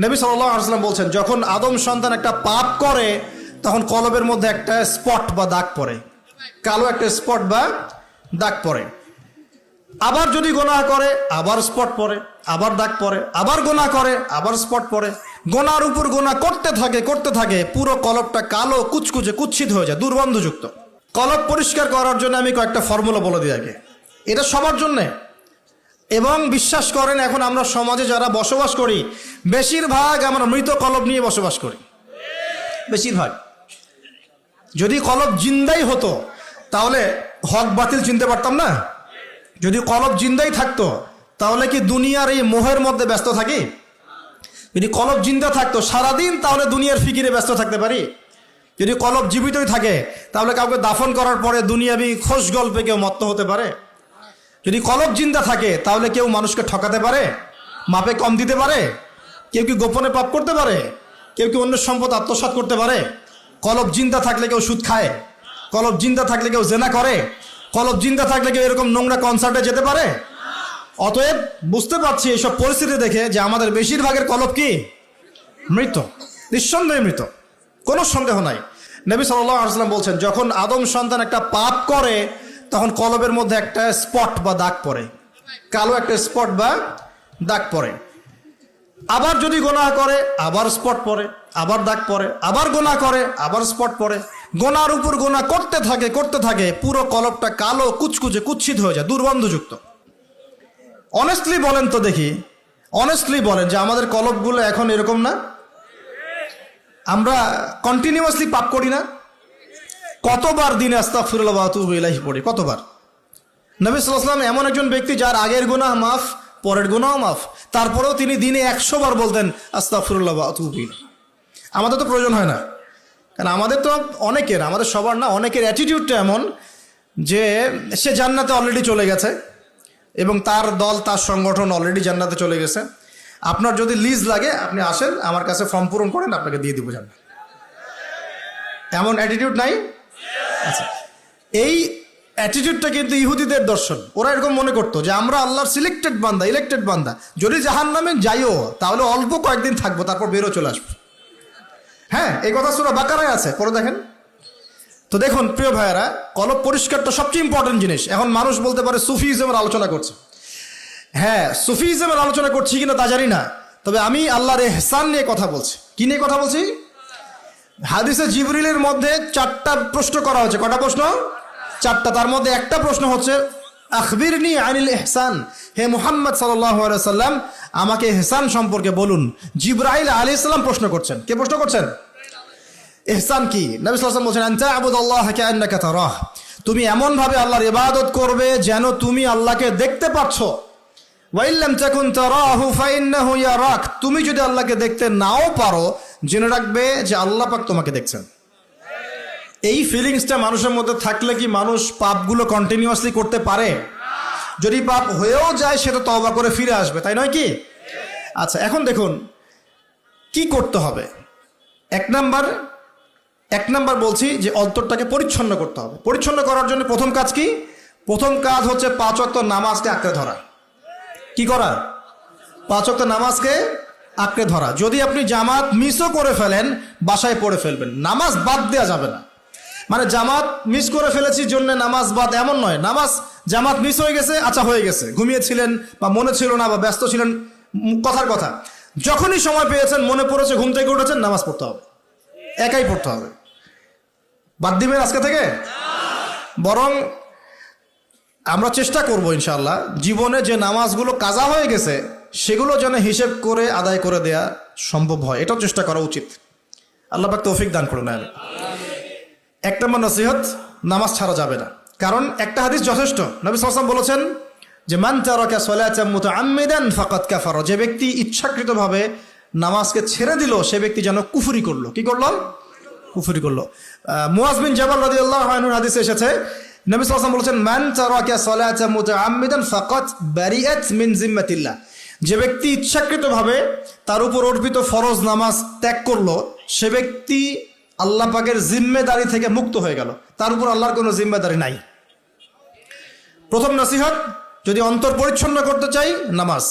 নবী সাল্লাহ বলছেন, যখন আদম সন্তান একটা পাপ করে, তখন কলবের মধ্যে একটা স্পট বা দাগ পড়ে। কালো একটা স্পট বা দাগ পড়ে। আবার যদি গোনা করে, আবার স্পট পড়ে, আবার দাগ পড়ে, আবার গোনা করে, আবার স্পট পড়ে। গোনার উপর গোনা করতে থাকে করতে থাকে, পুরো কলবটা কালো, কুচকুচে, কুচ্ছিত হয়ে যায়, দুর্গন্ধযুক্ত। কলব পরিষ্কার করার জন্য আমি কয়েকটা ফর্মুলা বলে দিই আগে। এটা সবার জন্যে। এবং বিশ্বাস করেন, এখন আমরা সমাজে যারা বসবাস করি, বেশিরভাগ আমরা মৃত কলব নিয়ে বসবাস করি। বেশিরভাগ। যদি কলব জিন্দাই হতো, তাহলে হক বাতিল চিনতে পারতাম না? যদি কলব জিন্দাই থাকতো, তাহলে কি দুনিয়ার এই মোহের মধ্যে ব্যস্ত থাকি? যদি কলব জিন্দা থাকতো, সারাদিন তাহলে দুনিয়ার ফিকিরে ব্যস্ত থাকতে পারি? যদি কলব জীবিতই থাকে, তাহলে কাউকে দাফন করার পরে দুনিয়াবি খোশ গল্পে কেউ মত্ত হতে পারে? যদি কলব জিন্দা থাকে, তাহলে কেউ মানুষকে ঠকাতে পারে? মাপে কম দিতে পারে? কেউ কি গোপনে পাপ করতে পারে? কেউ কি অন্য সম্পদ আত্মসাৎ করতে পারে? কলব জিন্দা থাকলে কেউ সুদ খায়? কলব জিন্দা থাকলে কেউ জেনা করে? কলব জিন্দা থাকলে কেউ এরকম নোংরা কনসার্টে যেতে পারে? অতএব বুঝতে পারছি এইসব পরিস্থিতি দেখে যে আমাদের বেশিরভাগের কলব কি? মৃত। নিঃসন্দেহে মৃত। কোনো সন্দেহ নাই। নবী সাল্লাহ আসলাম বলছেন, যখন আদম সন্তান একটা পাপ করে তখন কলবের মধ্যে একটা স্পট বা দাগ পড়ে। কালো একটা স্পট বা দাগ পড়ে। আবার যদি গোনা করে, আবার স্পট পড়ে, আবার দাগ পড়ে, আবার গোনা করে, আবার স্পট পড়ে। গোনার উপর গোনা করতে থাকে করতে থাকে, পুরো কলবটা কালো, কুচকুচে, কুচ্ছিত হয়ে যায়, দুর্গন্ধযুক্ত। অনেস্টলি বলেন তো দেখি অনেস্টলি বলেন যে আমাদের কলবগুলো এখন এরকম না? আমরা কন্টিনিউয়াসলি পাপ করি না? কতবার দিনে আতুবু ইলাইহি পড়ি? কতবার? নবী সাল্লাল্লাহু এমন একজন ব্যক্তি যার আগের গুনাহ মাফ, পরের গুনাহ মাফ। তারপরেও তিনি দিনে একশো বার বলতেন আতুবু ইলাইহি। আমাদের তো প্রয়োজন হয় না। কারণ আমাদের তো অনেকের, আমাদের সবার না, অনেকের অ্যাটিটিউডটা এমন যে সে জান্নাতে অলরেডি চলে গেছে এবং তার দল, তার সংগঠন অলরেডি জান্নাতে চলে গেছে। আপনার যদি লিজ লাগে, আপনি আসেন, আমার কাছে ফর্ম পূরণ করেন, আপনাকে দিয়ে দিব জান্নাত। এমন অ্যাটিটিউড নাই। আচ্ছা। এই অ্যাটিটিউডটা কিন্তু ইহুদিদের দর্শন। ওরা এরকম মনে করতো যে আমরা আল্লাহর সিলেক্টেড বান্দা ইলেক্টেড বান্দা। যদি জাহান নামে যাইও, তাহলে অল্প কয়েকদিন থাকব, তারপর বেরো চলে আসব। হ্যাঁ এই কথা সুরা বাকারায় আছে পরে দেখেন। তো দেখুন, প্রিয় ভাইয়েরা, কলব পরিষ্কারটা সবচেয়ে ইম্পর্টেন্ট জিনিস। এখন মানুষ বলতে পারে সুফিজমের আলোচনা করছে। হ্যাঁ সুফিজমের আলোচনা করছি কিনা তা জানি না। তবে আমি আল্লাহর এহসান নিয়ে কথা বলছি। কি নিয়ে কথা বলছি? হাদিসে জিবরিলের মধ্যে চারটা প্রশ্ন করা হয়েছে। কটা প্রশ্ন? চারটা। তার মধ্যে একটা প্রশ্ন হচ্ছে, আখবিরনি আনিল এহসান হে মুহাম্মদ সাল্লাম আমাকে এহসান সম্পর্কে বলুন। জিব্রাইল আলী ইসলাম প্রশ্ন করছেন। কে প্রশ্ন করছেন? এহসান কি? নবী বলছেন আনতা আবুদাল্লাহ কান্নাকা তারাহ। তুমি এমন ভাবে আল্লাহর ইবাদত করবে যেন তুমি আল্লাহকে দেখতে পাচ্ছ। ওয়াইল্লাম ইয়ারাক। তুমি যদি আল্লাহকে দেখতে নাও পারো জেনে রাখবে যে আল্লাহ পাক তোমাকে দেখছেন। এই ফিলিংসটা মানুষের মধ্যে থাকলে কি মানুষ পাপগুলো কন্টিনিউয়াসলি করতে পারে? যদি পাপ হয়েও যায় সেটা তওবা করে ফিরে আসবে, তাই নয় কি? আচ্ছা এখন দেখুন, কি করতে হবে? এক নাম্বার এক নাম্বার বলছি যে অন্তরটাকে পরিচ্ছন্ন করতে হবে। পরিচ্ছন্ন করার জন্য প্রথম কাজ কি? প্রথম কাজ হচ্ছে পাঁচ নামাজকে আঁকড়ে ধরা। কি করা? পাঁচ নামাজকে আঁকড়ে ধরা। যদি আপনি জামাত মিসও করে ফেলেন, বাসায় পড়ে ফেলবেন। নামাজ বাদ দেওয়া যাবে না। মানে জামাত মিস করে ফেলেছি জন্য নামাজ বাদ এমন নয়। নামাজ জামাত মিস হয়ে গেছে আচ্ছা হয়ে গেছে। ঘুমিয়েছিলেন বা মনে ছিল না বা ব্যস্ত ছিলেন কথার কথা। যখনই সময় পেয়েছেন, মনে পড়েছে, ঘুম থেকে উঠেছেন, নামাজ পড়তে হবে। একাই পড়তে হবে। বাদ দিবেন আজকে থেকে? বরং আমরা চেষ্টা করব ইনশাল্লাহ জীবনে যে নামাজগুলো কাজা হয়ে গেছে সেগুলো যেন হিসেব করে আদায় করে দেয়া সম্ভব হয়, এটাও চেষ্টা করা উচিত। আল্লাহ পাক তৌফিক দান করুন, আমিন। এক নম্বর নসিহত, নামাজ ছাড়া যাবে না। কারণ একটা হাদিস যথেষ্ট। নবী সালাম বলেছেন, যে মান তারকা সলাতা মুতাআম্মিদান ফাকাত কাফারা, যে ব্যক্তি ইচ্ছাকৃতভাবে নামাজকে ছেড়ে দিল, সে ব্যক্তি যেন কুফরি করল। কি করল? কুফরি করল। মুয়াজ বিন জাবাল রাদিয়াল্লাহু আনহুর হাদিসে এসেছে, নবী আলাইহি বলেছেন, মান তারাকা সলাতা মুতাআম্মিদান ফাকাত বারিআত মিন জিম্মাতিল্লাহ। যে ব্যক্তি ইচ্ছাকৃতভাবে তার উপর অর্পিত ফরজ নামাজ ত্যাগ করল, সে ব্যক্তি আল্লাহ পাকের জিম্মেদারি থেকে মুক্ত হয়ে গেল। তার উপর আল্লাহর কোনো জিম্মেদারি নাই। প্রথম নসিহত, যদি অন্তর পরিচ্ছন্ন করতে চাই, নামাজ।